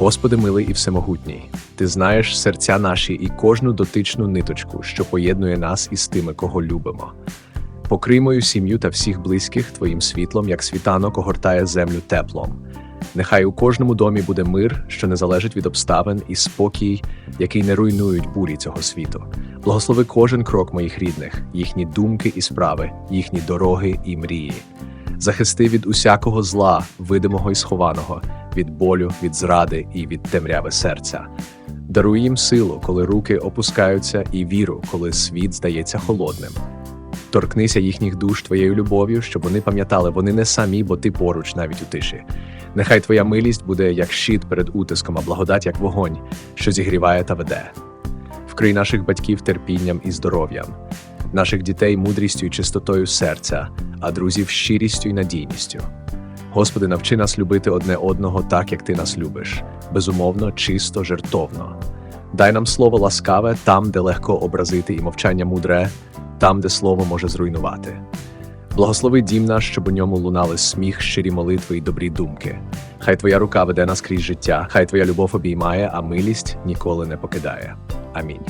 Господи милий і всемогутній, Ти знаєш серця наші і кожну дотичну ниточку, що поєднує нас із тими, кого любимо. Покрий мою сім'ю та всіх близьких Твоїм світлом, як світанок огортає землю теплом. Нехай у кожному домі буде мир, що не залежить від обставин, і спокій, який не руйнують бурі цього світу. Благослови кожен крок моїх рідних, їхні думки і справи, їхні дороги і мрії. Захисти від усякого зла, видимого і схованого, від болю, від зради і від темряви серця. Даруй їм силу, коли руки опускаються, і віру, коли світ здається холодним. Торкнися їхніх душ твоєю любов'ю, щоб вони пам'ятали, вони не самі, бо ти поруч навіть у тиші. Нехай твоя милість буде як щит перед утиском, а благодать як вогонь, що зігріває та веде. Вкрий наших батьків терпінням і здоров'ям, наших дітей мудрістю і чистотою серця, а друзів щирістю і надійністю. Господи, навчи нас любити одне одного так, як ти нас любиш, безумовно, чисто, жертовно. Дай нам слово ласкаве там, де легко образити, і мовчання мудре, там, де слово може зруйнувати. Благослови дім наш, щоб у ньому лунали сміх, щирі молитви і добрі думки. Хай твоя рука веде нас крізь життя, хай твоя любов обіймає, а милість ніколи не покидає. Амінь.